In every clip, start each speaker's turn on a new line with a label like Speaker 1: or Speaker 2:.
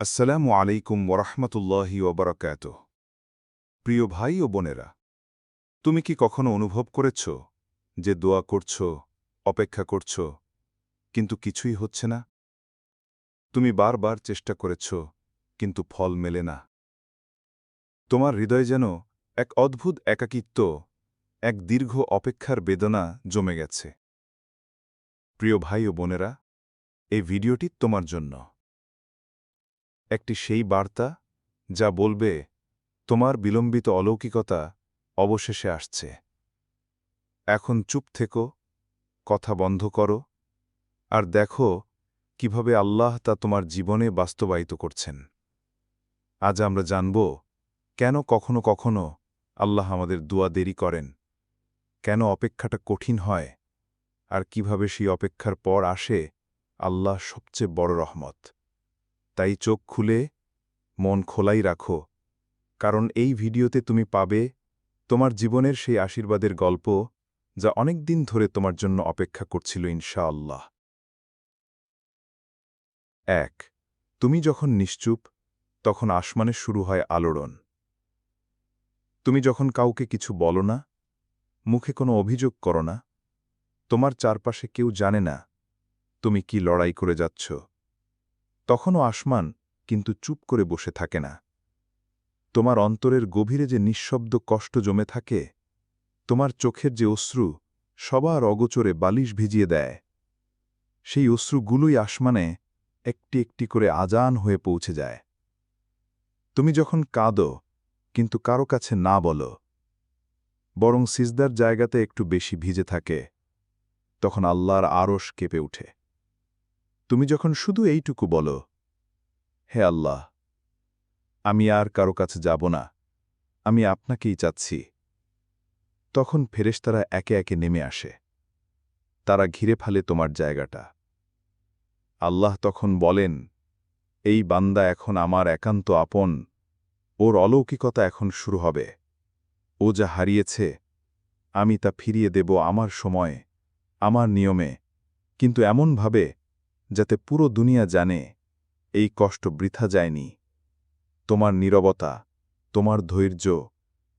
Speaker 1: আসসালামু আলাইকুম ওরহমতুল্লাহি ওবরাকাত প্রিয় ভাই ও বোনেরা, তুমি কি কখনো অনুভব করেছ যে দোয়া করছ, অপেক্ষা করছ, কিন্তু কিছুই হচ্ছে না? তুমি বারবার চেষ্টা করেছ, কিন্তু ফল মেলে না। তোমার হৃদয় যেন এক অদ্ভুত একাকিত্ব, এক দীর্ঘ অপেক্ষার বেদনা জমে গেছে। প্রিয় ভাই ও বোনেরা, এই ভিডিওটি তোমার জন্য। একটি সেই বার্তা যা বলবে, তোমার বিলম্বিত অলৌকিকতা অবশেষে আসছে। এখন চুপ থেকো, কথা বন্ধ করো, আর দেখো কীভাবে আল্লাহ তা তোমার জীবনে বাস্তবায়িত করছেন। আজ আমরা জানব, কেন কখনো কখনো আল্লাহ আমাদের দোয়া দেরি করেন? কেন অপেক্ষাটা কঠিন হয়? আর কীভাবে সেই অপেক্ষার পর আসে আল্লাহ সবচেয়ে বড় রহমত? তাই চোখ খুলে, মন খোলাই রাখো। কারণ এই ভিডিওতে তুমি পাবে তোমার জীবনের সেই আশীর্বাদের গল্প যা অনেক দিন ধরে তোমার জন্য অপেক্ষা করছিল ইনশাআল্লাহ। এক, তুমি যখন নিশ্চুপ, তখন আসমানে শুরু হয় আলোড়ন। তুমি যখন কাউকে কিছু বলো না, মুখে কোনো অভিযোগ করো না, তোমার চারপাশে কেউ জানে না তুমি কি লড়াই করে যাচ্ছ। তখনও আসমান কিন্তু চুপ করে বসে থাকে না। তোমার অন্তরের গভীরে যে নিঃশব্দ কষ্ট জমে থাকে, তোমার চোখের যে অশ্রু সবার অগোচরে বালিশ ভিজিয়ে দেয়। সেই অশ্রুগুলোই আসমানে একটি একটি করে আজান হয়ে পৌঁছে যায়। তুমি যখন কাঁদো, কিন্তু কারও কাছে না বলো, বরং সিজদার জায়গাতে একটু বেশি ভিজে থাকে, তখন আল্লাহর আরশ কেঁপে উঠে তুমি যখন শুধু এইটুকু বলো, হে আল্লাহ, আমি আর কারও কাছে যাব না, আমি আপনাকেই চাচ্ছি। তখন ফেরেশতারা একে একে নেমে আসে। তারা ঘিরে ফেলে তোমার জায়গাটা। আল্লাহ তখন বলেন, এই বান্দা এখন আমার একান্ত আপন। ওর অলৌকিকতা এখন শুরু হবে। ও যা হারিয়েছে, আমি তা ফিরিয়ে দেব আমার সময়ে, আমার নিয়মে। কিন্তু এমনভাবে যাতে পুরো দুনিয়া জানে, এই কষ্ট বৃথা যায়নি। তোমার নীরবতা, তোমার ধৈর্য,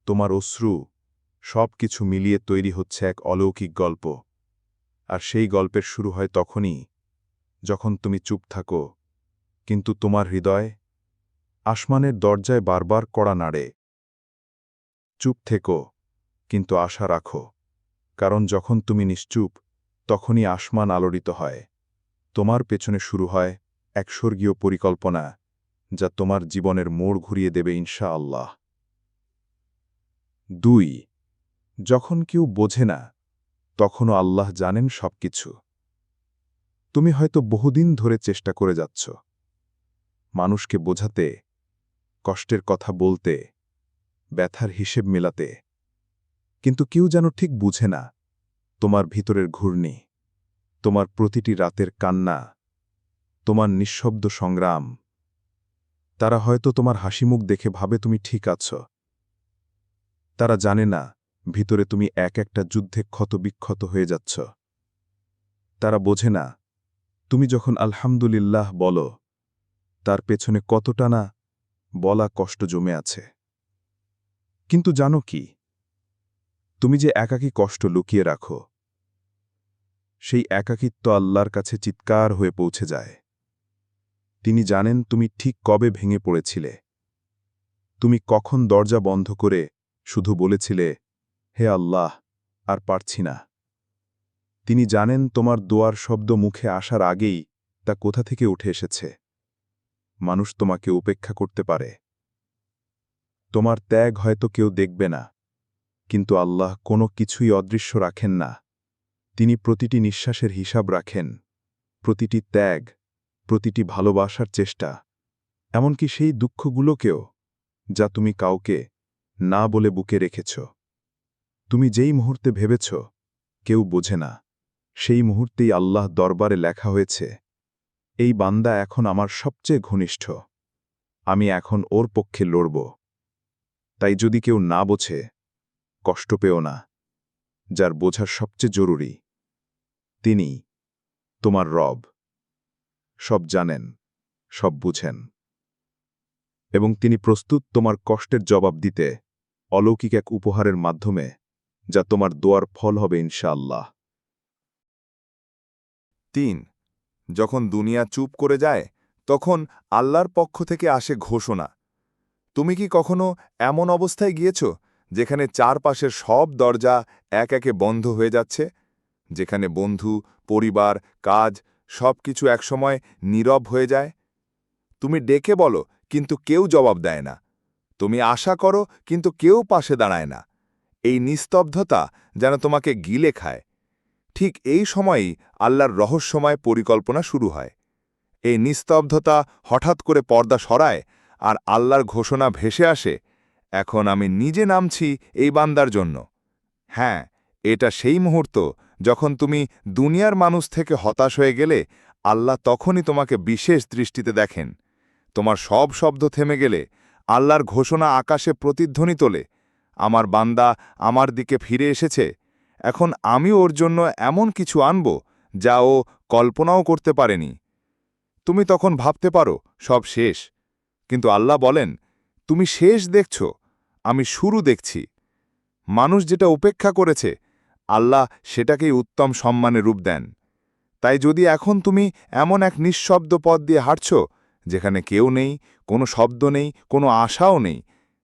Speaker 1: তোমার অশ্রু সব কিছু মিলিয়ে তৈরি হচ্ছে এক অলৌকিক গল্প। আর সেই গল্পের শুরু হয় তখনই, যখন তুমি চুপ থাকো, কিন্তু তোমার হৃদয় আসমানের দরজায় বারবার কড়া নাড়ে। চুপ থেকো, কিন্তু আশা রাখো, কারণ যখন তুমি নিশ্চুপ, তখনই আসমান আলোড়িত হয়। তোমার পেছনে শুরু হয় এক স্বর্গীয় পরিকল্পনা, যা তোমার জীবনের মোড় ঘুরিয়ে দেবে ইনশা আল্লাহ দুই, যখন কেউ বোঝে না, তখনও আল্লাহ জানেন সবকিছু। তুমি হয়তো বহুদিন ধরে চেষ্টা করে যাচ্ছ। মানুষকে বোঝাতে, কষ্টের কথা বলতে, ব্যথার হিসেব মেলাতে। কিন্তু কেউ যেন ঠিক বুঝে না, তোমার ভিতরের ঘূর্ণি। তোমার প্রতিটি রাতের কান্না, তোমার নিঃশব্দ সংগ্রাম। তারা হয়তো তোমার হাসিমুখ দেখে ভাবে তুমি ঠিক আছ। তারা জানে না, ভিতরে তুমি এক একটা যুদ্ধে ক্ষতবিক্ষত হয়ে যাচ্ছ। তারা বোঝে না, তুমি যখন আলহামদুলিল্লাহ বলো, তার পেছনে কতটা না বলা কষ্ট জমে আছে। কিন্তু জানো কি? তুমি যে একাকী কষ্ট লুকিয়ে রাখো সেই একাকিত্ব আল্লাহর কাছে চিৎকার হয়ে পৌঁছে যায়। তিনি জানেন তুমি ঠিক কবে ভেঙে পড়েছিলে। তুমি কখন দরজা বন্ধ করে শুধু বলেছিলে, হে আল্লাহ, আর পারছি না। তিনি জানেন তোমার দোয়ার শব্দ মুখে আসার আগেই তা কোথা থেকে উঠে এসেছে। মানুষ তোমাকে উপেক্ষা করতে পারে। তোমার ত্যাগ হয়তো কেউ দেখবে না, কিন্তু আল্লাহ কোনো কিছুই অদৃশ্য রাখেন না। তিনি প্রতিটি নিঃশ্বাসের হিসাব রাখেন, প্রতিটি ত্যাগ, প্রতিটি ভালোবাসার চেষ্টা, এমনকি সেই দুঃখগুলোকেও যা তুমি কাউকে না বলে বুকে রেখেছ। তুমি যেই মুহূর্তে ভেবেছ, কেউ বোঝে না। সেই মুহূর্তেই আল্লাহ দরবারে লেখা হয়েছে, এই বান্দা এখন আমার সবচেয়ে ঘনিষ্ঠ। আমি এখন ওর পক্ষে লড়ব। তাই যদি কেউ না বোঝে, কষ্ট পেও না, যার বোঝার সবচেয়ে জরুরি। তিনি তোমার রব। সব জানেন, সব বুঝেন।
Speaker 2: এবং তিনি প্রস্তুত তোমার কষ্টের জবাব দিতে অলৌকিক এক উপহারের মাধ্যমে, যা তোমার দোয়ার ফল হবে ইনশাআল্লাহ।
Speaker 1: তিন, যখন দুনিয়া চুপ করে যায়, তখন আল্লাহর পক্ষ থেকে আসে ঘোষণা। তুমি কি কখনো এমন অবস্থায় গিয়েছ, যেখানে চারপাশের সব দরজা এক একে বন্ধ হয়ে যাচ্ছে? যেখানে বন্ধু, পরিবার, কাজ সব কিছু একসময় নীরব হয়ে যায়? তুমি ডেকে বলো, কিন্তু কেউ জবাব দেয় না। তুমি আশা করো, কিন্তু কেউ পাশে দাঁড়ায় না। এই নিস্তব্ধতা যেন তোমাকে গিলে খায়। ঠিক এই সময়েই আল্লাহর রহস্যময় পরিকল্পনা শুরু হয়। এই নিস্তব্ধতা হঠাৎ করে পর্দা সরায় আর আল্লাহর ঘোষণা ভেসে আসে, এখন আমি নিজে নামছি এই বান্দার জন্য। হ্যাঁ এটা সেই মুহূর্ত যখন তুমি দুনিয়ার মানুষ থেকে হতাশ হয়ে গেলে, আল্লাহ তখনই তোমাকে বিশেষ দৃষ্টিতে দেখেন। তোমার সব শব্দ থেমে গেলে, আল্লাহর ঘোষণা আকাশে প্রতিধ্বনি তোলে, আমার বান্দা আমার দিকে ফিরে এসেছে, এখন আমি ওর জন্য এমন কিছু আনব যা ও কল্পনাও করতে পারেনি। তুমি তখন ভাবতে পারো, সব শেষ। কিন্তু আল্লাহ বলেন, তুমি শেষ দেখছ, আমি শুরু দেখছি। মানুষ যেটা উপেক্ষা করেছে আল্লাহ সেটাকেই উত্তম সম্মানে রূপ দেন। তাই যদি এখন তুমি এমন এক নিঃশব্দ পথ দিয়ে হাঁটছ, যেখানে কেউ নেই, কোনো শব্দ নেই, কোনো আশাও নেই,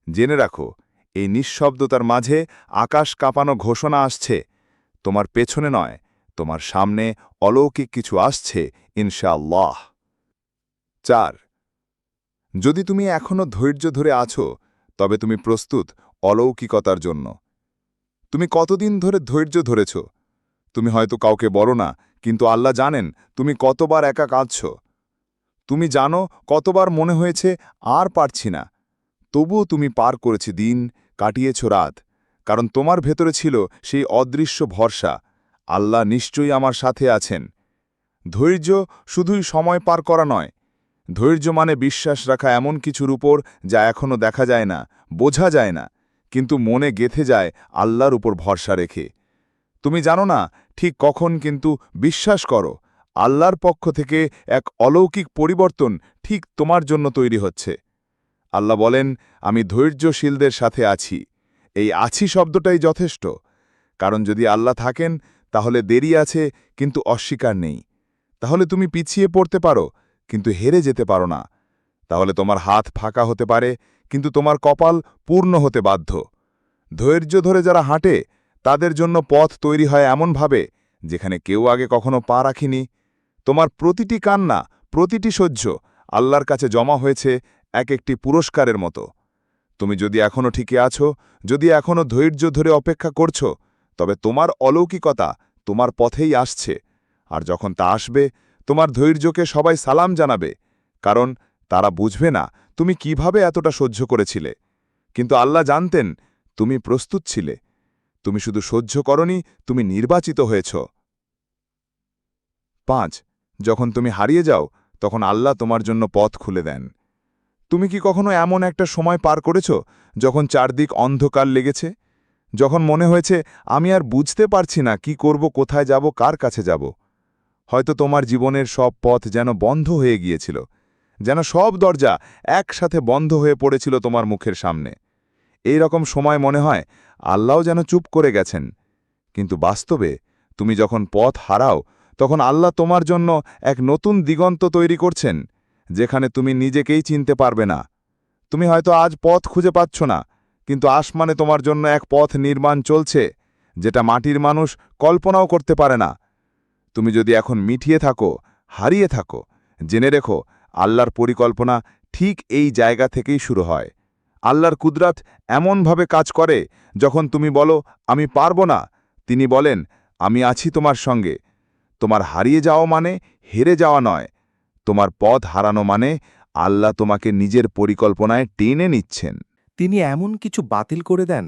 Speaker 1: জেনে রাখো, এই নিঃশব্দতার মাঝে আকাশ কাঁপানো ঘোষণা আসছে। তোমার পেছনে নয়, তোমার সামনে অলৌকিক কিছু আসছে, ইনশাআল্লাহ। চার, যদি তুমি এখনও ধৈর্য ধরে আছো, তবে তুমি প্রস্তুত অলৌকিকতার জন্য। তুমি কতদিন ধরে ধৈর্য ধরেছ? তুমি হয়তো কাউকে বলো না, কিন্তু আল্লাহ জানেন তুমি কতবার একা কাঁদছ। তুমি জানো কতবার মনে হয়েছে আর পারছি না। তবুও তুমি পার করেছি দিন, কাটিয়েছ রাত। কারণ তোমার ভেতরে ছিল সেই অদৃশ্য ভরসা। আল্লাহ নিশ্চয়ই আমার সাথে আছেন। ধৈর্য শুধুই সময় পার করা নয়। ধৈর্য মানে বিশ্বাস রাখা এমন কিছুর উপর যা এখনও দেখা যায় না, বোঝা যায় না। কিন্তু মনে গেথে যায় আল্লাহর উপর ভরসা রেখে। তুমি জানো না, ঠিক কখন কিন্তু বিশ্বাস করো, আল্লাহর পক্ষ থেকে এক অলৌকিক পরিবর্তন ঠিক তোমার জন্য তৈরি হচ্ছে। আল্লাহ বলেন, আমি ধৈর্যশীলদের সাথে আছি। এই আছি শব্দটাই যথেষ্ট। কারণ যদি আল্লাহ থাকেন, তাহলে দেরি আছে, কিন্তু অস্বীকার নেই। তাহলে তুমি পিছিয়ে পড়তে পারো, কিন্তু হেরে যেতে পারো না। তাহলে তোমার হাত ফাঁকা হতে পারে কিন্তু তোমার কপাল পূর্ণ হতে বাধ্য। ধৈর্য ধরে যারা হাঁটে, তাদের জন্য পথ তৈরি হয় এমনভাবে যেখানে কেউ আগে কখনো পা রাখিনি। তোমার প্রতিটি কান্না, প্রতিটি সহ্য আল্লাহর কাছে জমা হয়েছে এক একটি পুরস্কারের মতো। তুমি যদি এখনও ঠিকই আছো, যদি এখনও ধৈর্য ধরে অপেক্ষা করছ, তবে তোমার অলৌকিকতা তোমার পথেই আসছে। আর যখন তা আসবে, তোমার ধৈর্যকে সবাই সালাম জানাবে, কারণ তারা বুঝবে না তুমি কীভাবে এতটা সহ্য করেছিলে? কিন্তু আল্লাহ জানতেন, তুমি প্রস্তুত ছিলে। তুমি শুধু সহ্য করনি, তুমি নির্বাচিত হয়েছ। পাঁচ, যখন তুমি হারিয়ে যাও, তখন আল্লাহ তোমার জন্য পথ খুলে দেন। তুমি কি কখনো এমন একটা সময় পার করেছ, যখন চারদিক অন্ধকার লেগেছে? যখন মনে হয়েছে, আমি আর বুঝতে পারছি না কি করব, কোথায় যাব, কার কাছে যাব? হয়তো তোমার জীবনের সব পথ যেন বন্ধ হয়ে গিয়েছিল। যেন সব দরজা একসাথে বন্ধ হয়ে পড়েছিল তোমার মুখের সামনে। এই রকম সময় মনে হয় আল্লাহ যেন চুপ করে গেছেন। কিন্তু বাস্তবে তুমি যখন পথ হারাও, তখন আল্লাহ তোমার জন্য এক নতুন দিগন্ত তৈরি করছেন, যেখানে তুমি নিজেকেই চিনতে পারবে না। তুমি হয়তো আজ পথ খুঁজে পাচ্ছ না, কিন্তু আসমানে তোমার জন্য এক পথ নির্মাণ চলছে, যেটা মাটির মানুষ কল্পনাও করতে পারে না। তুমি যদি এখন মিঠিয়ে থাকো, হারিয়ে থাকো, জেনে রেখো আল্লাহর পরিকল্পনা ঠিক এই জায়গা থেকেই শুরু হয়। আল্লাহর কুদরাত এমনভাবে কাজ করে, যখন তুমি বলো, আমি পারব না, তিনি বলেন, আমি আছি তোমার সঙ্গে। তোমার হারিয়ে যাওয়া মানে হেরে যাওয়া নয়। তোমার পথ হারানো মানে আল্লাহ তোমাকে নিজের পরিকল্পনায় টেনে নিচ্ছেন।
Speaker 3: তিনি এমন কিছু বাতিল করে দেন,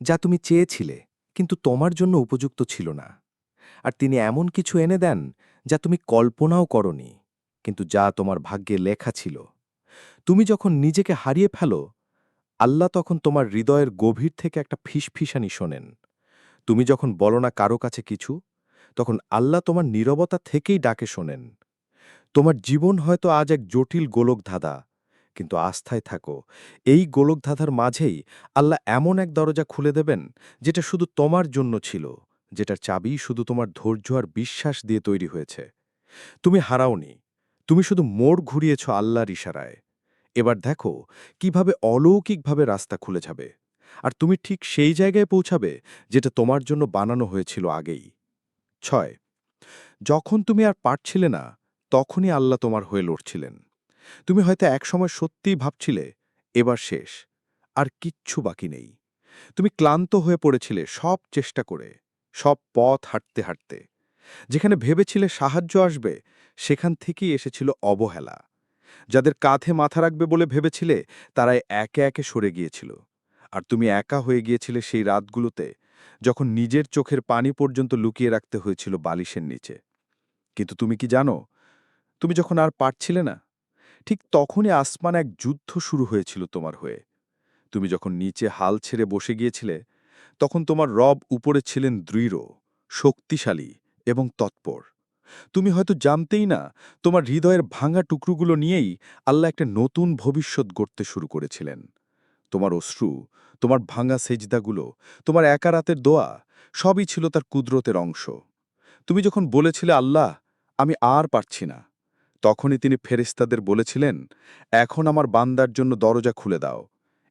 Speaker 3: যা তুমি চেয়েছিলে, কিন্তু তোমার জন্য উপযুক্ত ছিল না। আর তিনি এমন কিছু এনে দেন, যা তুমি কল্পনাও করনি। কিন্তু যা তোমার ভাগ্যে লেখা ছিল। তুমি যখন নিজেকে হারিয়ে ফেলো, আল্লাহ তখন তোমার হৃদয়ের গভীর থেকে একটা ফিসফিসানি শোনেন। তুমি যখন বলো না কারও কাছে কিছু, তখন আল্লাহ তোমার নীরবতা থেকেই ডাকে শোনেন। তোমার জীবন হয়তো আজ এক জটিল গোলক ধাঁধা
Speaker 1: কিন্তু আস্থায় থাকো, এই গোলকধাঁধার মাঝেই আল্লাহ এমন এক দরজা খুলে দেবেন, যেটা শুধু তোমার জন্য ছিল, যেটার চাবি শুধু তোমার ধৈর্য আর বিশ্বাস দিয়ে তৈরি হয়েছে। তুমি হারাওনি তুমি শুধু মোড় ঘুরিয়েছ আল্লাহর ইশারায়। এবার দেখো, কীভাবে অলৌকিকভাবে রাস্তা খুলে যাবে। আর তুমি ঠিক সেই জায়গায় পৌঁছাবে, যেটা তোমার জন্য বানানো হয়েছিল আগেই। ছয়, যখন তুমি আর পারছিলে না, তখনই আল্লাহ তোমার হয়ে লড়ছিলেন। তুমি হয়তো একসময় সত্যিই ভাবছিলে, এবার শেষ, আর কিচ্ছু বাকি নেই। তুমি ক্লান্ত হয়ে পড়েছিলে সব চেষ্টা করে, সব পথ হাঁটতে হাঁটতে। যেখানে ভেবেছিলে সাহায্য আসবে, সেখান থেকেই এসেছিল অবহেলা। যাদের কাঁধে মাথা রাখবে বলে ভেবেছিলে, তারাই একে একে সরে গিয়েছিল। আর তুমি একা হয়ে গিয়েছিলে সেই রাতগুলোতে, যখন নিজের চোখের পানি পর্যন্ত লুকিয়ে রাখতে হয়েছিল বালিশের নিচে। কিন্তু তুমি কি জানো, তুমি যখন আর পারছিলে না, ঠিক তখনই আসমান এক যুদ্ধ শুরু হয়েছিল তোমার হয়ে। তুমি যখন নিচে হাল ছেড়ে বসে গিয়েছিলে, তখন তোমার রব উপরে ছিলেন দৃঢ়, শক্তিশালী এবং তৎপর। তুমি হয়তো জানতেই না, তোমার হৃদয়ের ভাঙা টুকরোগুলো নিয়েই আল্লাহ একটা নতুন ভবিষ্যৎ গড়তে শুরু করেছিলেন। তোমার অশ্রু, তোমার ভাঙা সেজদাগুলো, তোমার একা রাতের দোয়া, সবই ছিল তার কুদরতের অংশ। তুমি যখন বলেছিলে, আল্লাহ, আমি আর পারছি না, তখনই তিনি ফেরেস্তাদের বলেছিলেন, এখন আমার বান্দার জন্য দরজা খুলে দাও,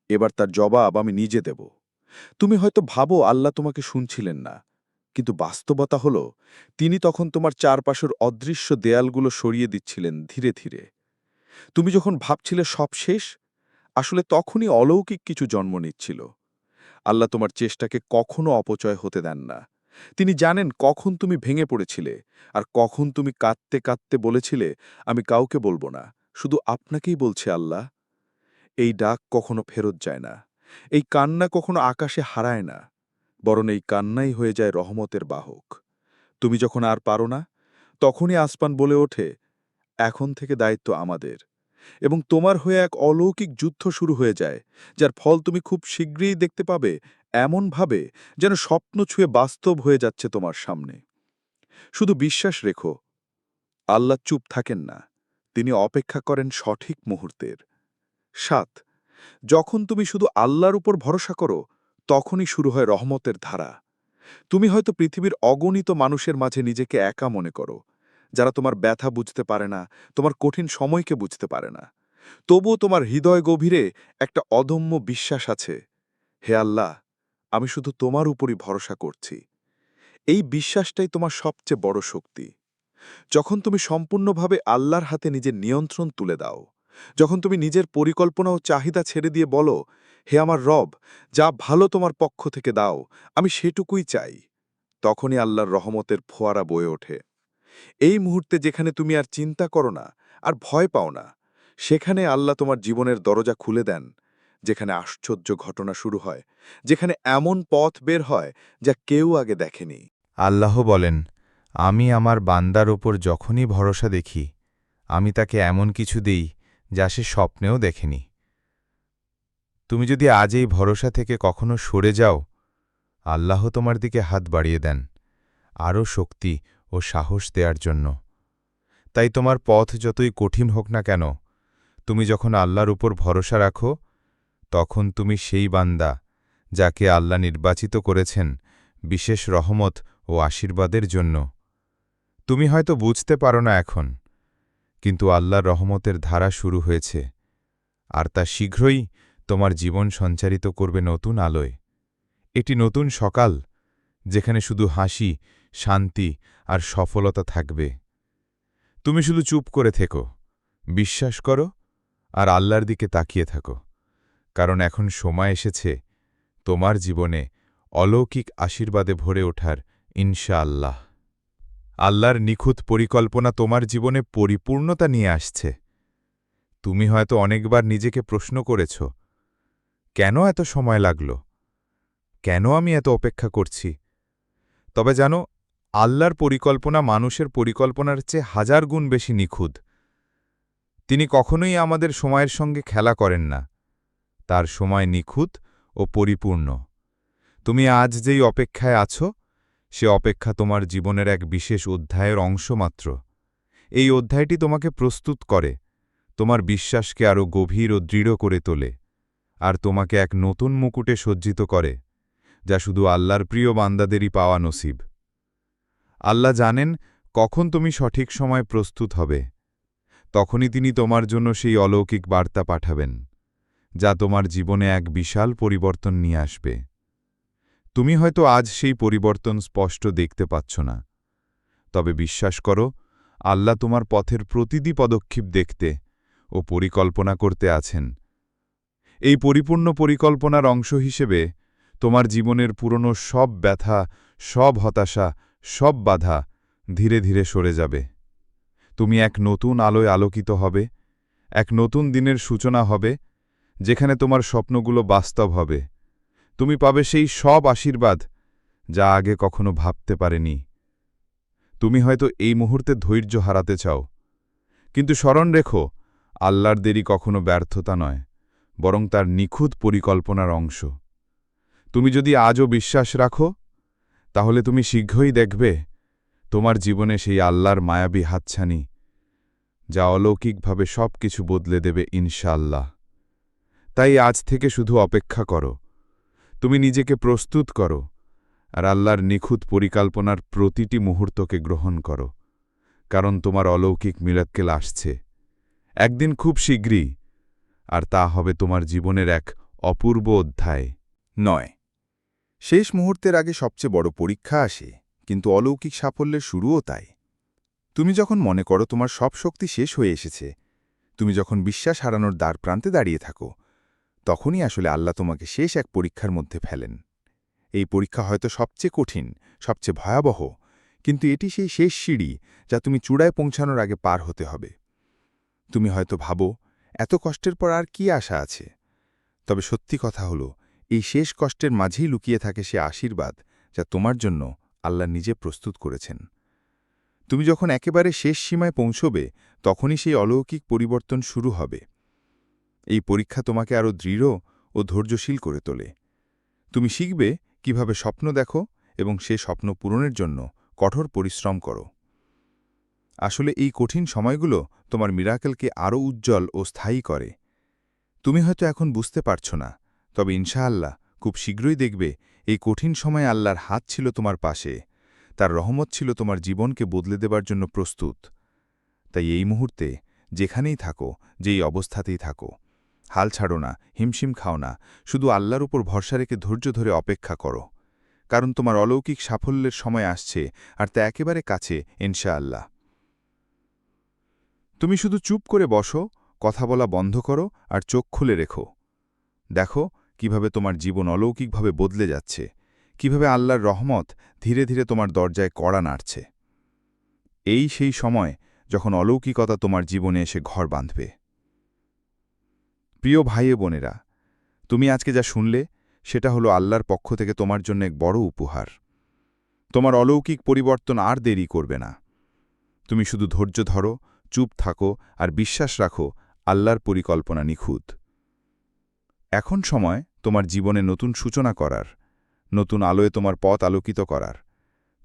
Speaker 1: এবার তার জবাব আমি নিজে দেব। তুমি হয়তো ভাবো, আল্লাহ তোমাকে শুনছিলেন না। কিন্তু বাস্তবতা হল, তিনি তখন তোমার চারপাশের অদৃশ্য দেয়ালগুলো সরিয়ে দিচ্ছিলেন ধীরে ধীরে। তুমি যখন ভাবছিলে সব শেষ, আসলে তখনই অলৌকিক কিছু জন্ম নিচ্ছিল। আল্লাহ তোমার চেষ্টাকে কখনো অপচয় হতে দেন না। তিনি জানেন কখন তুমি ভেঙে পড়েছিলে আর কখন তুমি কাঁদতে কাঁদতে বলেছিলে, আমি কাউকে বলব না, শুধু আপনাকেই বলছে আল্লাহ। এই ডাক কখনো ফেরত যায় না, এই কান্না কখনো আকাশে হারায় না। বরং এই কান্নাই হয়ে যায় রহমতের বাহক। তুমি যখন আর পারো না, তখনই আসপান বলে ওঠে, এখন থেকে দায়িত্ব আমাদের। এবং তোমার হয়ে এক অলৌকিক যুদ্ধ শুরু হয়ে যায়, যার ফল তুমি খুব শীঘ্রই দেখতে পাবে, এমনভাবে যেন স্বপ্ন ছুঁয়ে বাস্তব হয়ে যাচ্ছে তোমার সামনে। শুধু বিশ্বাস রেখো, আল্লাহ চুপ থাকেন না, তিনি অপেক্ষা করেন সঠিক মুহূর্তের। সাত, যখন তুমি শুধু আল্লাহর উপর ভরসা করো তখনই শুরু হয় রহমতের ধারা। তুমি হয়তো পৃথিবীর অগণিত মানুষের মাঝে নিজেকে একা মনে করো, যারা তোমার ব্যথা বুঝতে পারে না, তোমার কঠিন সময়কে বুঝতে পারে না। তবুও তোমার হৃদয় গভীরে একটা অদম্য বিশ্বাস আছে, হে আল্লাহ, আমি শুধু তোমার উপরই ভরসা করছি। এই বিশ্বাসটাই তোমার সবচেয়ে বড় শক্তি। যখন তুমি সম্পূর্ণভাবে আল্লাহর হাতে নিজের নিয়ন্ত্রণ তুলে দাও, যখন তুমি নিজের পরিকল্পনা ও চাহিদা ছেড়ে দিয়ে বলো হে আমার রব, যা ভালো তোমার পক্ষ থেকে দাও, আমি সেটুকুই চাই। তখনই আল্লাহর রহমতের ফোয়ারা বয়ে ওঠে। এই মুহূর্তে যেখানে তুমি আর চিন্তা করো না, আর ভয় পাও না, সেখানে আল্লাহ তোমার জীবনের দরজা খুলে দেন, যেখানে আশ্চর্য ঘটনা শুরু হয়, যেখানে এমন পথ বের হয়, যা কেউ আগে দেখেনি।
Speaker 4: আল্লাহ বলেন, আমি আমার বান্দার ওপর যখনই ভরসা দেখি, আমি তাকে এমন কিছু দেই, যা সে স্বপ্নেও দেখেনি। তুমি যদি আজ এই ভরসা থেকে কখনো সরে যাও, আল্লাহ তোমার দিকে হাত বাড়িয়ে দেন, আরও শক্তি ও সাহস দেওয়ার জন্য। তাই তোমার পথ যতই কঠিন হোক না কেন, তুমি যখন আল্লাহর উপর ভরসা রাখো, তখন তুমি সেই বান্দা যাকে আল্লাহ নির্বাচিত করেছেন বিশেষ রহমত ও আশীর্বাদের জন্য। তুমি হয়তো বুঝতে পারো না এখন, কিন্তু আল্লাহর রহমতের ধারা শুরু হয়েছে, আর তা শীঘ্রই তোমার জীবন সঞ্চারিত করবে নতুন আলোয়। এটি নতুন সকাল, যেখানে শুধু হাসি, শান্তি আর সফলতা থাকবে। তুমি শুধু চুপ করে থেকো, বিশ্বাস করো আর আল্লাহর দিকে তাকিয়ে থাকো। কারণ এখন সময় এসেছে তোমার জীবনে অলৌকিক আশীর্বাদে ভরে ওঠার, ইনশাআল্লাহ। আল্লাহর নিখুঁত পরিকল্পনা তোমার জীবনে পরিপূর্ণতা নিয়ে আসছে। তুমি হয়তো অনেকবার নিজেকে প্রশ্ন করেছ কেন এত সময় লাগল? কেন আমি এত অপেক্ষা করছি? তবে জানো, আল্লাহর পরিকল্পনা মানুষের পরিকল্পনার চেয়ে হাজার গুণ বেশি নিখুঁত। তিনি কখনোই আমাদের সময়ের সঙ্গে খেলা করেন না। তার সময় নিখুঁত ও পরিপূর্ণ। তুমি আজ যেই অপেক্ষায় আছো, সে অপেক্ষা তোমার জীবনের এক বিশেষ অধ্যায়ের অংশ মাত্র। এই অধ্যায়টি তোমাকে প্রস্তুত করে,
Speaker 5: তোমার বিশ্বাসকে আরও গভীর ও দৃঢ় করে তোলে। আর তোমাকে এক নতুন মুকুটে সজ্জিত করে, যা শুধু আল্লাহর প্রিয় বান্দাদেরই পাওয়া নসিব। আল্লাহ জানেন কখন তুমি সঠিক সময় প্রস্তুত হবে। তখনই তিনি তোমার জন্য সেই অলৌকিক বার্তা পাঠাবেন, যা তোমার জীবনে এক বিশাল পরিবর্তন নিয়ে আসবে। তুমি হয়তো আজ সেই পরিবর্তন স্পষ্ট দেখতে পাচ্ছ না। তবে বিশ্বাস করো, আল্লাহ তোমার পথের প্রতিটি পদক্ষেপ দেখতে ও পরিকল্পনা করতে আছেন। এই পরিপূর্ণ পরিকল্পনার অংশ হিসেবে তোমার জীবনের পুরনো সব ব্যথা, সব হতাশা, সব বাধা ধীরে ধীরে সরে যাবে। তুমি এক নতুন আলোয় আলোকিত হবে, এক নতুন দিনের সূচনা হবে, যেখানে তোমার স্বপ্নগুলো বাস্তব হবে। তুমি পাবে সেই সব আশীর্বাদ যা আগে কখনো ভাবতে পারেনি। তুমি হয়তো এই মুহূর্তে ধৈর্য হারাতে চাও, কিন্তু স্মরণ রেখো, আল্লাহর দেরি কখনো ব্যর্থতা নয়। বরং তার নিখুঁত পরিকল্পনার অংশ। তুমি যদি আজও বিশ্বাস রাখো, তাহলে তুমি শীঘ্রই দেখবে তোমার জীবনে সেই আল্লাহর মায়াবী হাতছানি, যা অলৌকিকভাবে সব কিছু বদলে দেবে ইনশাআল্লাহ। তাই আজ থেকে শুধু অপেক্ষা করো। তুমি নিজেকে প্রস্তুত করো আর আল্লাহর নিখুঁত পরিকল্পনার প্রতিটি মুহূর্তকে গ্রহণ করো, কারণ তোমার অলৌকিক মিরাক্কেল আসছে। একদিন খুব শীঘ্রই আর তা হবে তোমার জীবনের এক অপূর্ব অধ্যায়।
Speaker 1: নয়। শেষ মুহূর্তের আগে সবচেয়ে বড় পরীক্ষা আসে, কিন্তু অলৌকিক সাফল্যের শুরুও তাই। তুমি যখন মনে করো তোমার সব শক্তি শেষ হয়ে এসেছে, তুমি যখন বিশ্বাস হারানোর দ্বার প্রান্তে দাঁড়িয়ে থাকো, তখনই আসলে আল্লাহ তোমাকে শেষ এক পরীক্ষার মধ্যে ফেলেন। এই পরীক্ষা হয়তো সবচেয়ে কঠিন, সবচেয়ে ভয়াবহ, কিন্তু এটি সেই শেষ সিঁড়ি যা তুমি চূড়ায় পৌঁছানোর আগে পার হতে হবে। তুমি হয়তো ভাবো এত কষ্টের পর আর কি আশা আছে? তবে সত্যি কথা হলো, এই শেষ কষ্টের মাঝেই লুকিয়ে থাকে সে আশীর্বাদ যা তোমার জন্য আল্লাহ নিজে প্রস্তুত করেছেন। তুমি যখন একেবারে শেষ সীমায় পৌঁছবে, তখনই সেই অলৌকিক পরিবর্তন শুরু হবে। এই পরীক্ষা তোমাকে আরও দৃঢ় ও ধৈর্যশীল করে তোলে। তুমি শিখবে কীভাবে স্বপ্ন দেখো এবং সে স্বপ্ন পূরণের জন্য কঠোর পরিশ্রম করো। আসলে এই কঠিন সময়গুলো তোমার মিরাকেলকে আরও উজ্জ্বল ও স্থায়ী করে। তুমি হয়তো এখন বুঝতে পারছ না, তবে ইনশাআল্লাহ খুব শীঘ্রই দেখবে এই কঠিন সময়ে আল্লাহর হাত ছিল তোমার পাশে, তার রহমত ছিল তোমার জীবনকে বদলে দেবার জন্য প্রস্তুত। তাই এই মুহূর্তে যেখানেই থাকো, যেই অবস্থাতেই থাকো, হাল ছাড়ো না, হিমশিম খাও না, শুধু আল্লাহর উপর ভরসা রেখে ধৈর্য ধরে অপেক্ষা করো, কারণ তোমার অলৌকিক সাফল্যের সময় আসছে আর তা একেবারে কাছে, ইনশাআল্লাহ। তুমি শুধু চুপ করে বসো, কথা বলা বন্ধ করো আর চোখ খুলে রেখো। দেখো কীভাবে তোমার জীবন অলৌকিকভাবে বদলে যাচ্ছে, কীভাবে আল্লাহর রহমত ধীরে ধীরে তোমার দরজায় কড়া নাড়ছে। এই সেই সময় যখন অলৌকিকতা তোমার জীবনে এসে ঘর বাঁধবে। প্রিয় ভাই বোনেরা, তুমি আজকে যা শুনলে, সেটা হলো আল্লাহর পক্ষ থেকে তোমার জন্য এক বড় উপহার। তোমার অলৌকিক পরিবর্তন আর দেরি করবে না। তুমি শুধু ধৈর্য ধরো চুপ থাকো আর বিশ্বাস রাখো, আল্লাহর পরিকল্পনা নিখুঁত। এখন সময় তোমার জীবনে নতুন সূচনা করার, নতুন আলোয় তোমার পথ আলোকিত করার।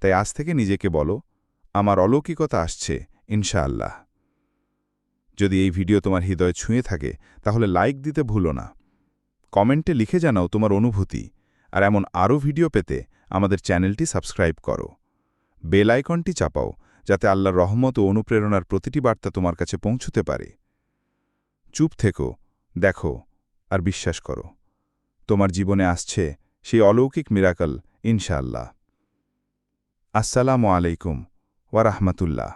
Speaker 1: তাই আজ থেকে নিজেকে বলো, আমার অলৌকিকতা আসছে, ইনশাআল্লাহ। যদি এই ভিডিও তোমার হৃদয় ছুঁয়ে থাকে, তাহলে লাইক দিতে ভুলো না। কমেন্টে লিখে জানাও তোমার অনুভূতি, আর এমন আরও ভিডিও পেতে আমাদের চ্যানেলটি সাবস্ক্রাইব করো। বেল আইকনটি চাপাও যাতে আল্লাহর রহমত ও অনুপ্রেরণার প্রতিটি বার্তা তোমার কাছে পৌঁছতে পারে। চুপ থেকো, দেখো আর বিশ্বাস করো। তোমার জীবনে আসছে সেই অলৌকিক মিরাকল, ইনশাআল্লাহ। আসসালামু আলাইকুম ওয়ারাহমাতুল্লাহ